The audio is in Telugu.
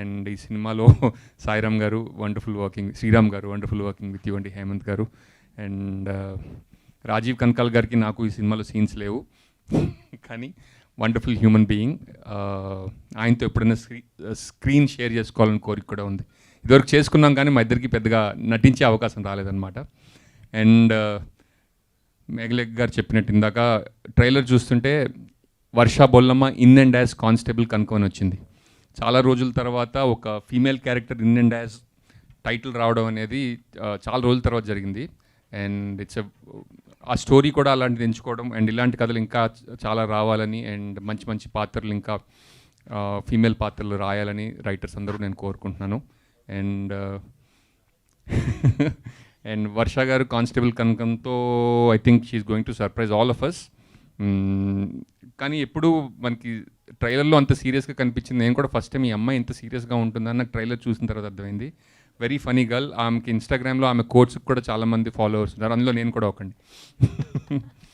అండ్ ఈ సినిమాలో సాయిరామ్ గారు వండర్ఫుల్ వర్కింగ్ శ్రీరామ్ గారు వండర్ఫుల్ వర్కింగ్ విత్ యూ అండి హేమంత్ గారు. అండ్ రాజీవ్ కనకాల్ గారికి నాకు ఈ సినిమాలో సీన్స్ లేవు. కానీ వండర్ఫుల్ హ్యూమన్ బీయింగ్ ఆయనతో ఎప్పుడైనా స్క్రీ స్క్రీన్ షేర్ చేసుకోవాలని కోరిక కూడా ఉంది. ఇదివరకు చేసుకున్నాం కానీ మా ఇద్దరికి పెద్దగా నటించే అవకాశం రాలేదన్నమాట. అండ్ మేఘలేఖ్ గారు చెప్పినట్టు ఇందాక ట్రైలర్ చూస్తుంటే Varsha Bollamma in and as constable కనుక్కొని వచ్చింది. చాలా రోజుల తర్వాత ఒక female character in and as title రావడం అనేది చాలా రోజుల తర్వాత జరిగింది. అండ్ ఇట్స్ ఆ స్టోరీ కూడా అలాంటిది ఎంచుకోవడం. అండ్ ఇలాంటి కథలు ఇంకా చాలా రావాలని అండ్ మంచి మంచి పాత్రలు ఇంకా ఫీమేల్ పాత్రలు రాయాలని రైటర్స్ అందరూ నేను కోరుకుంటున్నాను. అండ్ అండ్ వర్ష గారు constable కనకంతో I think she is going to surprise all of us కానీ ఎప్పుడు మనకి ట్రైలర్లో అంత సీరియస్గా కనిపించింది. నేను కూడా ఫస్ట్ టైం ఈ అమ్మాయి ఇంత సీరియస్గా ఉంటుందని నాకు ట్రైలర్ చూసిన తర్వాత అర్థమైంది. వెరీ ఫనీ గర్ల్ ఆమెకి ఇన్స్టాగ్రామ్లో ఆమె కోర్ట్స్కి కూడా చాలామంది ఫాలోవర్స్ ఉన్నారు. అందులో నేను కూడా ఒకండి